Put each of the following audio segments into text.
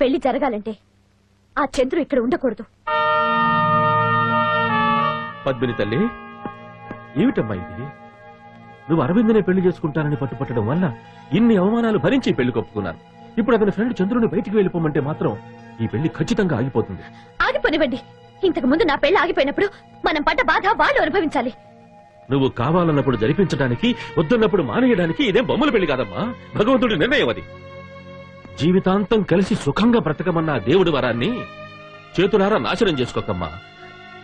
పెళ్ళి జరగాలంటే ఆ చంద్రు ఇక్కడ ఉండకూడదు. పద్మిని తల్లి ఏమిటమ్మా ఇది? నువ్వు అరవిందనే పెళ్ళి చేసుకుంటానని పట్టుపట్టడం వల్ల ఇన్ని అవమానాలు భరించి పెళ్ళి కొప్పుకున్నాను. ఇప్పుడు అతని ఫ్రెండ్ చంద్రుని బయటికి వెళ్ళిపోమంటే మాత్రం ఈ పెళ్ళి ఖచ్చితంగా ఆగిపోతుంది. ఆగిపోనివ్వండి. ఇంతకు ముందు నా పెళ్ళి ఆగిపోయినప్పుడు మనం పడ్డ బాధ వాళ్ళు అనుభవించాలి. నువ్వు కావాలన్నప్పుడు జరిపించడానికి వద్దన్నప్పుడు మానేయడానికి ఇదేం బొమ్మల పెళ్ళి కాదమ్మా? భగవంతుడి నిర్ణయం అది. జీవితాంతం కలిసి సుఖంగా బ్రతకమన్న దేవుడి వరాన్ని చేతులారా నాశనం చేసుకోకమ్మా.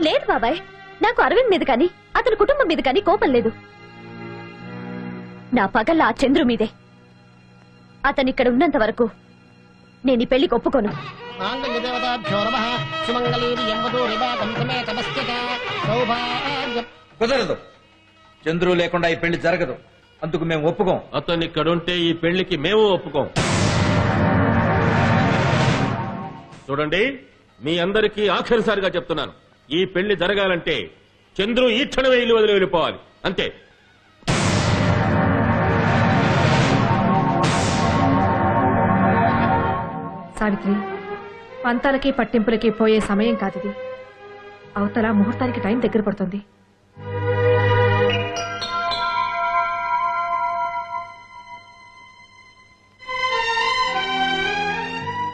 లేదు బాబాయ్ నాకు అరవింద్ మీద కానీ అతని కుటుంబం మీద కానీ కోపం లేదు. నా పగల్ల ఆ చంద్రు మీదే. అతను ఇక్కడ ఉన్నంత వరకు నేను ఈ పెళ్ళికి ఒప్పుకోను. కుదరదు. చంద్రు లేకుండా ఈ పెళ్ళి జరగదు. అందుకు మేము ఒప్పుకోం. అతను ఇక్కడుంటే ఈ పెళ్ళికి మేము ఒప్పుకోం. చూడండి మీ అందరికీ ఆఖరిసారిగా చెప్తున్నాను. ఈ పెళ్ళి జరగాలంటే చంద్రు ఈ క్షణమే ఇల్లు వదిలి వెళ్ళిపోవాలి. అంతే. సావిత్రి పంతాలకి పట్టింపులకి పోయే సమయం కాదిది. అవతల ముహూర్తానికి టైం దగ్గర పడుతుంది.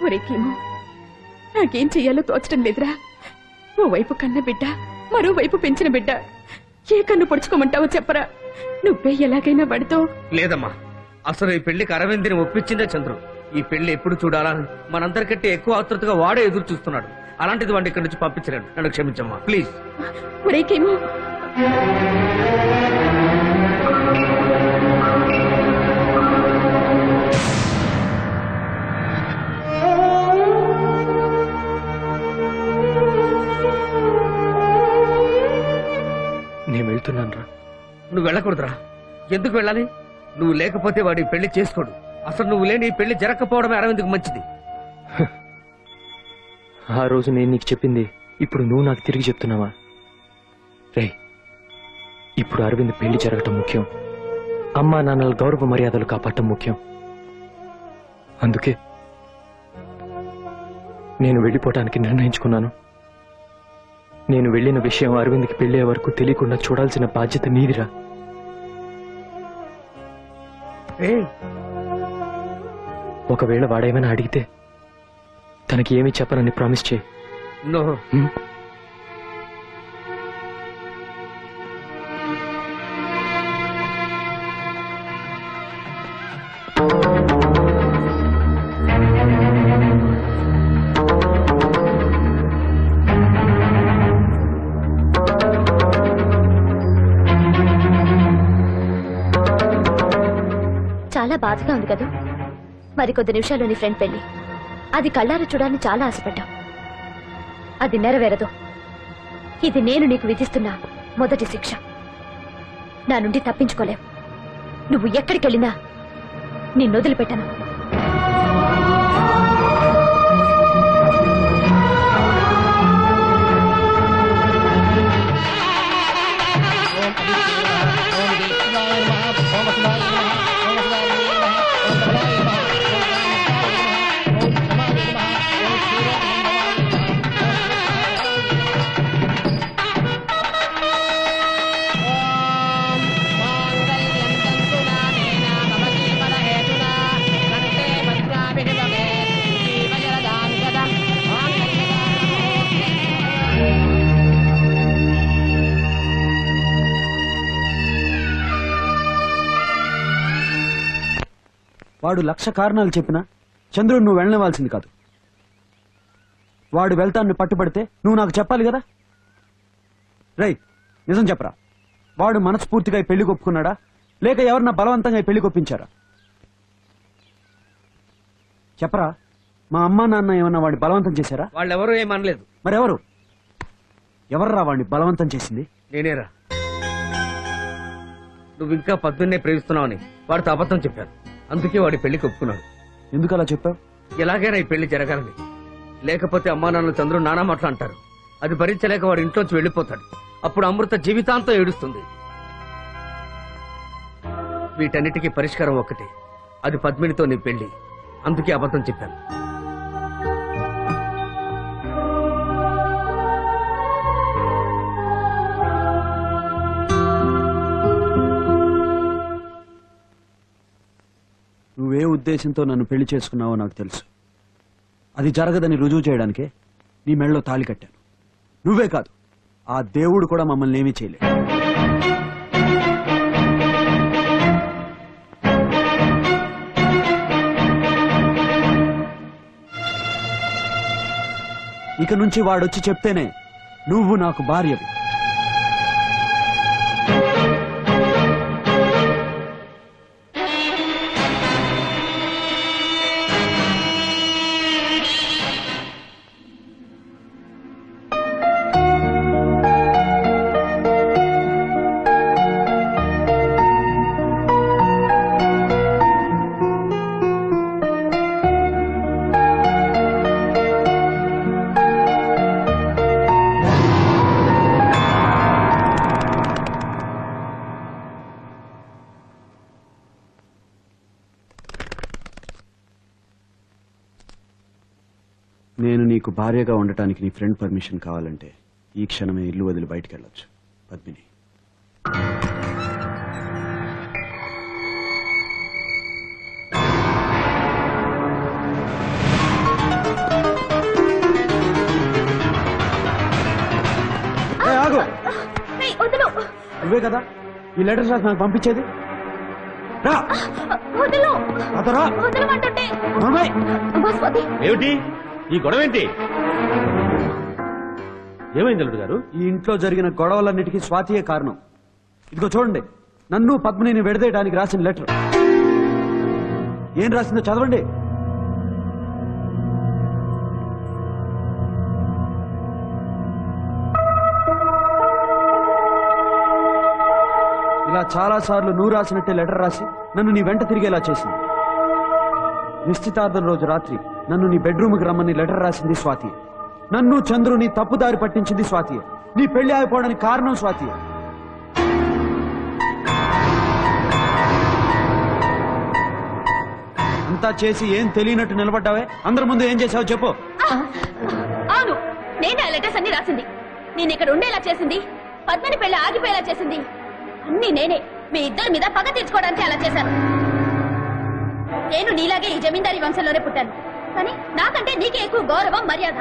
ఒరేకేమో నాకేం చెయ్యాలో తోచడం లేదురా. ఓ వైపు కన్న బిడ్డ మరోవైపు పెంచిన బిడ్డ. ఏ కన్ను పొడుచుకోమంటావో చెప్పరా. నువ్వే ఎలాగైనా పడితో లేదమ్మా. అసలు ఈ పెళ్ళికి అరవింద్ని ఒప్పించిందే చంద్రు ఈ పెళ్ళి ఎప్పుడు చూడాలని మనందరికంటే ఎక్కువ ఆతృతగా వాడే ఎదురు చూస్తున్నాడు. అలాంటిది వాడిని ఇక్కడి నుంచి పంపించలేను. నన్ను క్షమించమ్మా. ప్లీజ్. ఒరేకేమో నువ్వు వెళ్ళకూడదురా. ఎందుకు వెళ్ళాలి? నువ్వు లేకపోతే వాడి పెళ్ళి చేసుకోడు. అసలు నువ్వు లేని పెళ్ళి జరగకపోవడమే అరవింద్కు మంచిది. ఆ రోజు నేను నీకు చెప్పింది ఇప్పుడు నువ్వు నాకు తిరిగి చెప్తున్నావా? రే ఇప్పుడు అరవింద్ పెళ్ళి జరగటం ముఖ్యం. అమ్మా నాన్నల గౌరవ మర్యాదలు కాపాడటం ముఖ్యం. అందుకే నేను వెళ్ళిపోవటానికి నిర్ణయించుకున్నాను. నేను వెళ్ళిన విషయం అరవింద్కి పెళ్ళే వరకు తెలియకుండా చూడాల్సిన బాధ్యత నీదిరా. ఒకవేళ వాడేమైనా అడిగితే తనకి ఏమీ చెప్పనని ప్రామిస్ చేయి. బాధగా ఉంది కదా. మరి కొద్ది నిమిషాల్లో నీ ఫ్రెండ్ పెళ్ళి అది కళ్ళారు చూడాలని చాలా ఆశపడ్డాం. అది నెరవేరదు. ఇది నేను నీకు విధిస్తున్న మొదటి శిక్ష. నా నుండి తప్పించుకోలేం. నువ్వు ఎక్కడికెళ్ళినా నిన్నొదిలిపెట్టను వాడు లక్ష కారణాలు చెప్పినా చంద్రుడు నువ్వు వెళ్ళనివ్వాల్సింది కాదు. వాడు వెళ్తాన్ని పట్టుబడితే నువ్వు నాకు చెప్పాలి కదా? రై నిజం చెప్పరా? వాడు మనస్ఫూర్తిగా పెళ్ళి ఒప్పుకున్నాడా లేక ఎవరన్నా బలవంతంగా పెళ్ళి కొప్పించారా? చెప్పరా మా అమ్మా నాన్న ఏమన్నా వాడిని బలవంతం చేశారా? వాళ్ళెవరూ ఏమనలేదు మరెవరు? ఎవర్రా వాడిని బలవంతం చేసింది? నేనేరా. నువ్వు ఇంకా పద్దున్నే ప్రేమిస్తున్నావని వాడితో అబద్ధం చెప్పాను. అందుకే వాడి పెళ్ళికి ఒప్పుకున్నాడు ఎందుకు అలా చెప్పావు? ఎలాగైనా ఈ పెళ్ళి జరగాలని. లేకపోతే అమ్మా నాన్న చంద్రుడు నానా మాటలు అంటారు. అది భరించలేక వాడి ఇంట్లోంచి వెళ్ళిపోతాడు. అప్పుడు అమృత జీవితాంతం ఏడుస్తుంది. వీటన్నిటికీ పరిష్కారం ఒక్కటే. అది పద్మినితో నీ పెళ్ళి. అందుకే అబద్ధం చెప్పాను. ఉద్దేశంతో నన్ను పెళ్ళి చేసుకున్నావో నాకు తెలుసు. అది జరగదని రుజువు చేయడానికే నీ మెళ్ళలో తాళి కట్టాను. నువ్వే కాదు ఆ దేవుడు కూడా మమ్మల్ని ఏమీ చేయలేదు. ఇక నుంచి వాడొచ్చి చెప్తేనే నువ్వు నాకు భార్యవి. నేను నీకు భార్యగా ఉండటానికి నీ ఫ్రెండ్ పర్మిషన్ కావాలంటే ఈ క్షణమే ఇల్లు వదిలి బయటికి వెళ్ళొచ్చు. పద్మిని. నువ్వే కదా? ఈ లెటర్స్ రాసి నాకు పంపించేది? రా. వదలు. వదలమంటుంటే ఏమిటి? ఈ గొడవ ఏంటి ఏమైంది అల్లుడు గారు? ఈ ఇంట్లో జరిగిన గొడవలన్నిటికీ స్వాతియే కారణం. ఇదిగో చూడండి నన్ను పద్మినిని విడదీయడానికి రాసిన లెటర్. ఏం రాసిందో చదవండి. ఇలా చాలా సార్లు నువ్వు రాసినట్టే లెటర్ రాసి నన్ను నీ వెంట తిరిగేలా చేసింది. నిశ్చితార్థం రోజు రాత్రి నన్ను నీ బెడ్రూమ్కి రమ్మని లెటర్ రాసింది స్వాతి. నన్ను చంద్రుని తప్పుదారి పట్టించింది స్వాతి. నీ పెళ్ళి ఆగిపోవడానికి కారణం స్వాతి. అంతా చేసి ఏం తెలియనట్టు నిలబడ్డావే? అందరి ముందు ఏం చేసావు చెప్పు. అవును. నేనే ఆ లెటర్స్ అన్ని రాసింది. నేను ఇక్కడ ఉండేలా చేసింది. పద్మని పెళ్ళి ఆగిపోయేలా చేసింది. అన్ని నేనే. మీ ఇద్దరి మీద పగ తీర్చుకోవడానికి అలా చేశాను. నేను నీలాగే ఈ జమీందారీ వంశంలోనే పుట్టాను. కానీ నాకంటే నీకే ఎక్కువ గౌరవం మర్యాద.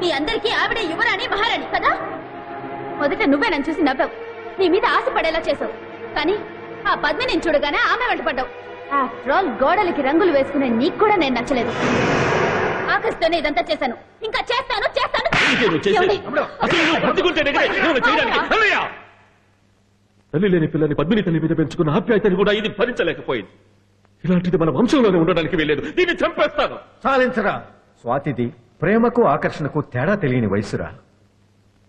మీ అందరికీ ఆవిడే యువరాణి మహారాణి కదా? మొదట నువ్వే నన్ను చూసి నవ్వావు. నీ మీద ఆశ పడేలా చేసావు కానీ ఆ పద్మిని చూడగానే ఆమె వెంటపడ్డావు ఆఫ్టర్ ఆల్ గోడలకి రంగులు వేసుకునే నీకు కూడా నేను నచ్చలేదు. ఆకలిస్తోనే ఇదంతా చేశాను. ఇంకా చేస్తాను చేస్తాను! తల్లి లేని పిల్లని పద్మిని తల్లి మీద పెంచుకున్న ఆప్యాయతని కూడా ఇది భరించలేకపోయింది. ఇలాంటిది మన వంశంలోనే ఉండడానికి వెళ్ళలేదు దీన్ని చంపేస్తాను. సాధించరా స్వాతిది ప్రేమకు ఆకర్షణకు తేడా తెలియని వయసురా.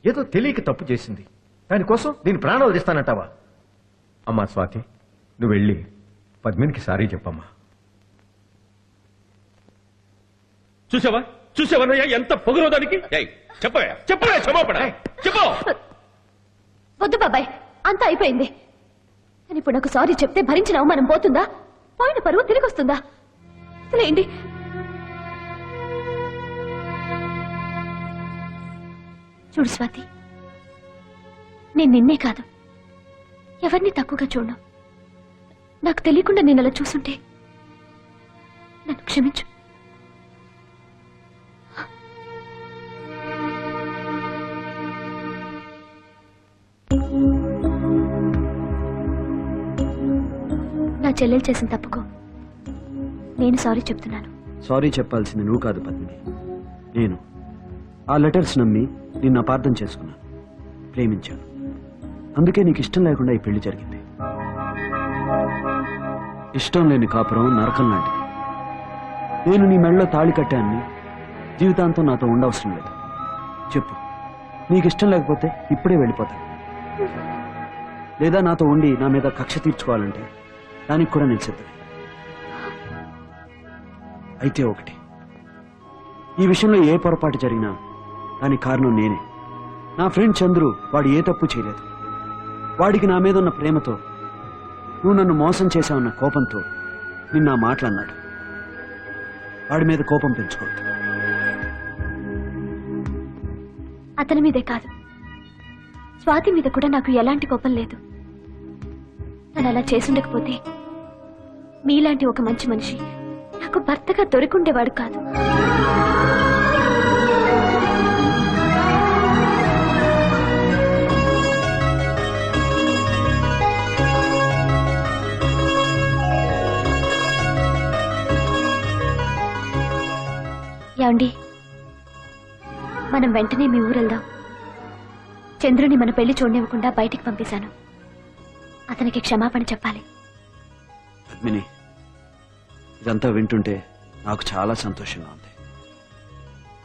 ఏదో తెలియక తప్పు చేసింది. దానికోసం దీని ప్రాణాలు తీస్తానంటావా? అమ్మా స్వాతి నువ్వు వెళ్ళి పద్మినికి సారీ చెప్పమ్మా. చూసావా? చూసావన్నయ్య ఎంత పొగరో దానికి? ఏయ్, చెప్పవే చెప్పవే క్షమాపణ. చెప్పు. వద్దు బాబాయ్ అంతా అయిపోయింది. కానీ ఇప్పుడు నాకు సారీ చెప్తే భరించిన అవమానం పోతుందా? పైన పరువు తిరిగి వస్తుందా లేండి. చూడు స్వాతి నేను నిన్నే కాదు ఎవరిని తక్కువగా చూడను. నాకు తెలియకుండా నేను అలా చూసుంటే నన్ను క్షమించు. చెల్లెలు చేసిన తప్పుకో. నేను సారీ చెప్తున్నాను. సారీ చెప్పాల్సింది నువ్వు కాదు పద్మిని. నేను. ఆ లెటర్స్ నమ్మి నిన్ను అపార్థం చేసుకున్నాను. ప్రేమించాను. అందుకే నీకు ఇష్టం లేకుండా ఈ పెళ్ళి జరిగింది. ఇష్టం లేని కాపురం నరకం లాంటిది. నేను నీ మెడలో తాళి కట్టాన్ని జీవితాంతం నాతో ఉండవసరం లేదు. చెప్పు. నీకు ఇష్టం లేకపోతే ఇప్పుడే వెళ్ళిపోతాను. లేదా నాతో ఉండి నా మీద కక్ష తీర్చుకోవాలంటే దానికి కూడా నేను సిద్ధమే అయితే ఒకటి. ఈ విషయంలో ఏ పొరపాటు జరిగినా దానికి కారణం నేనే. నా ఫ్రెండ్ చంద్రు వాడు ఏ తప్పు చేయలేదు. వాడికి నా మీద ఉన్న ప్రేమతో నువ్వు నన్ను మోసం చేశావన్న కోపంతో నిన్న ఆ వాడి మీద కోపం పెంచుకోవద్దు. అతని మీదే కాదు. స్వాతి మీద కూడా నాకు ఎలాంటి కోపం లేదు. తను అలా చేసుండకపోతే మీలాంటి ఒక మంచి మనిషి నాకు భర్తగా దొరికుండేవాడు కాదు. ఏమండి? మనం వెంటనే మీ ఊరెళ్దాం. చంద్రుని మన పెళ్ళి చూడనివ్వకుండా బయటికి పంపేశాను. అతనికి క్షమాపణ చెప్పాలి. పద్మిని ఇదంతా వింటుంటే నాకు చాలా సంతోషంగా ఉంది.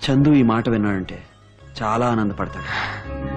చందు ఈ మాట విన్నాడంటే చాలా ఆనందపడతాడు.